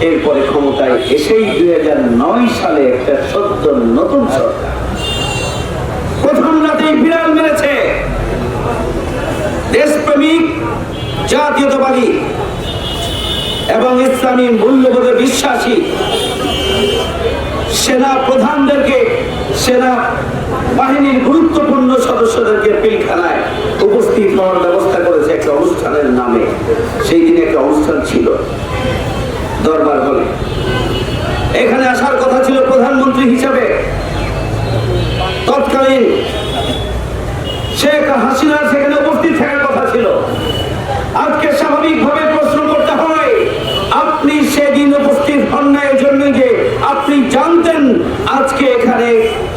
এরপরে ক্ষমতায় এসেই দুই হাজার নয় সালে একটা সদ্য নতুন সরকার। প্রথম রাতেই বিড়াল মেরেছে। দেশপ্রেমিক, জাতীয়তাবাদী এবং ইসলামী মূল্যবোধে বিশ্বাসী সেনা প্রধানদেরকে, সেনা বাহিনীর গুরুত্বপূর্ণ সদস্যদেরকে পিলখানায় উপস্থিত হওয়ার ব্যবস্থা করেছে একটা অনুষ্ঠানের নামে। সেই দিন একটা অনুষ্ঠান ছিল। দরবার হলে। এখানে আসার কথা ছিল প্রধানমন্ত্রী হিসাবে। তৎকালীন শেখ হাসিনার সেখানে উপস্থিত থাকার কথা ছিল। আজকে স্বাভাবিকভাবে প্রশ্ন করতে হয়, আপনি সেদিন উপস্থিত হন না, এই জন্য যে আপনি জানতেন আজকে এখানে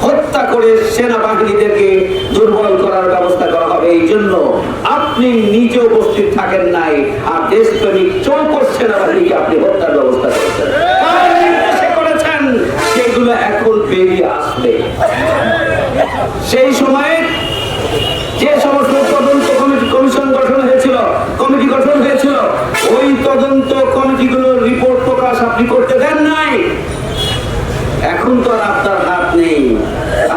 হত্যা করে সেনাবাহিনীদেরকে দুর্বল করার ব্যবস্থা করা হবে, এই জন্য আপনি নিজে উপস্থিত থাকেন নাই, আর দেশপ্রেমিক চৌকস সেই সময়ে যে সমস্ত তদন্ত কমিটি কমিশন গঠন হয়েছিল, কমিটি গঠন হয়েছিল, ওই তদন্ত কমিটিগুলোর রিপোর্ট প্রকাশ আপনি করতে দেন নাই। এখন তো আর আপনার হাত নেই।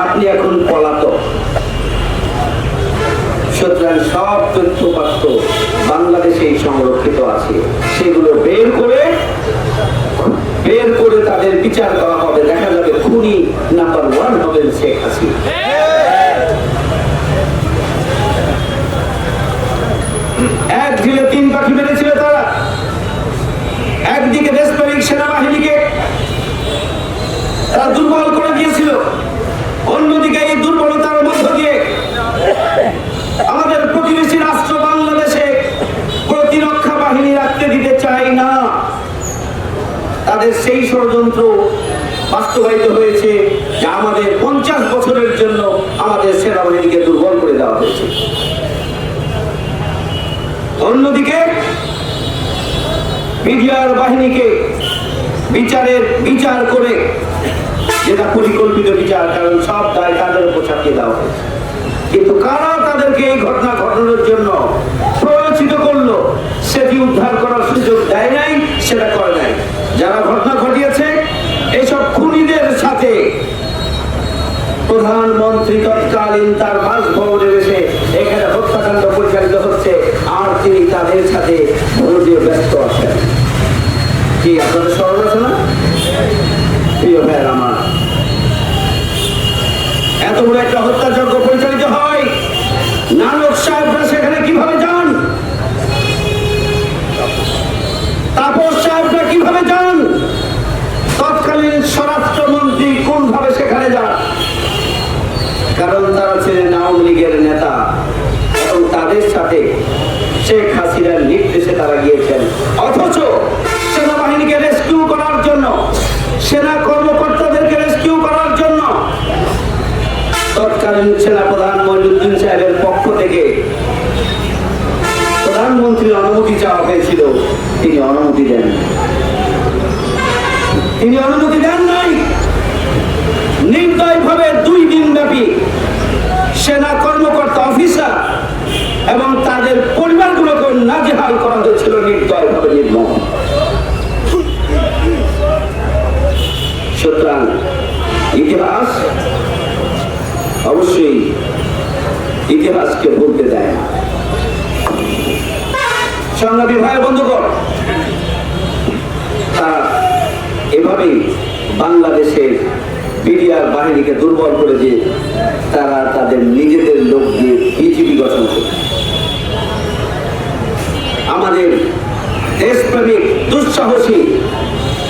আপনি এখন পলাতক। সুতরাং সব তথ্য পাত্র বাংলাদেশেই সংরক্ষিত আছে। সেগুলো বের করে বের করে তাদের বিচার করা হবে। দেখা যাবে খুনি নাম্বার ওয়ান হবেন শেখ হাসিনা। দেশপ্রেমিক সেনাবাহিনীকে তারা দুর্বল করে দিয়েছিল। অন্যদিকে এই দুর্বলতার মধ্য দিয়ে আমাদের প্রতিবেশী রাষ্ট্র বাংলাদেশে প্রতিরক্ষা বাহিনী রাখতে দিতে চায় না। তাদের সেই ষড়যন্ত্র বাস্তবায়িত হয়েছে যে আমাদের পঞ্চাশ বছরের জন্য আমাদের সেনাবাহিনীকে দুর্বল করে দেওয়া হয়েছে। অন্যদিকে মিডিয়ার বাহিনীকে বিচারের বিচার করে যেটা পরিকল্পিত বিচার, কারণ সব দায় তাদের উপর চাপিয়ে দেওয়া হয়েছে। কিন্তু কারা তাদেরকে এই ঘটনা ঘটানোর জন্য প্ররোচিত করল, সেটি উদ্ধার করার সুযোগ দেয় নাই, সেটা করে নাই। যারা ঘটনা ঘটিয়েছে এইসব খুনিদের সাথে প্রধানমন্ত্রী তৎকালীন তার বাসভবনে এসে এখানে হত্যাকাণ্ড পরিচালিত হচ্ছে, আর তিনি তাদের সাথে ব্যস্ত আছেন। কি আপনাদের স্মরণ আছে না? প্রিয় ভাইয়ের আমার, এত বড় একটা হত্যাযজ্ঞ পরিচালিত হয়। নানক সাহেবরা সেখানে কীভাবে যান? তাপস সাহেবরা কীভাবে যান? তৎকালীন স্বরাষ্ট্রমন্ত্রী কোনভাবে সেখানে যান? কারণ তারা ছিলেন আওয়ামী লীগের নেতা এবং তাদের সাথে শেখ হাসিনার নির্দেশে তারা গিয়েছেন। অথচ সেনা কর্মকর্তাদেরকে রেস্কিউ করার জন্য তৎকালীন সেনাপ্রধান মহিউদ্দিন সাহেবের পক্ষ থেকে প্রধানমন্ত্রীর অনুমতি চাওয়া হয়েছিল। তিনি অনুমতি দেন। তিনি অনুমতি দেন নাই। নির্দয় ভাবে দুই দিন ব্যাপী সেনা কর্মকর্তা অফিসার এবং তাদের পরিবারগুলোকে নাজেহাল করা হয়েছিল নির্দয় ভাবে নির্মম সুতরাং ইতিহাস অবশ্যই ইতিহাসকে বলতে দেয় না। সংগ্রামী ভাই, বন্ধুগণ, তারা এভাবেই বাংলাদেশের বিডিআর বাহিনীকে দুর্বল করে দিয়ে তারা তাদের নিজেদের লোক দিয়ে বিজেপি গঠন করে আমাদের দেশপ্রেমিক, দুঃসাহসী,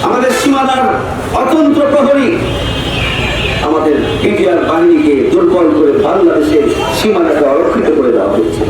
আমাদের সীমানার অতন্ত্র প্রহরী আমাদের বিডিআর বাহিনীকে দুর্বল করে বাংলাদেশের সীমানাকে অরক্ষিত করে দেওয়া হয়েছিল।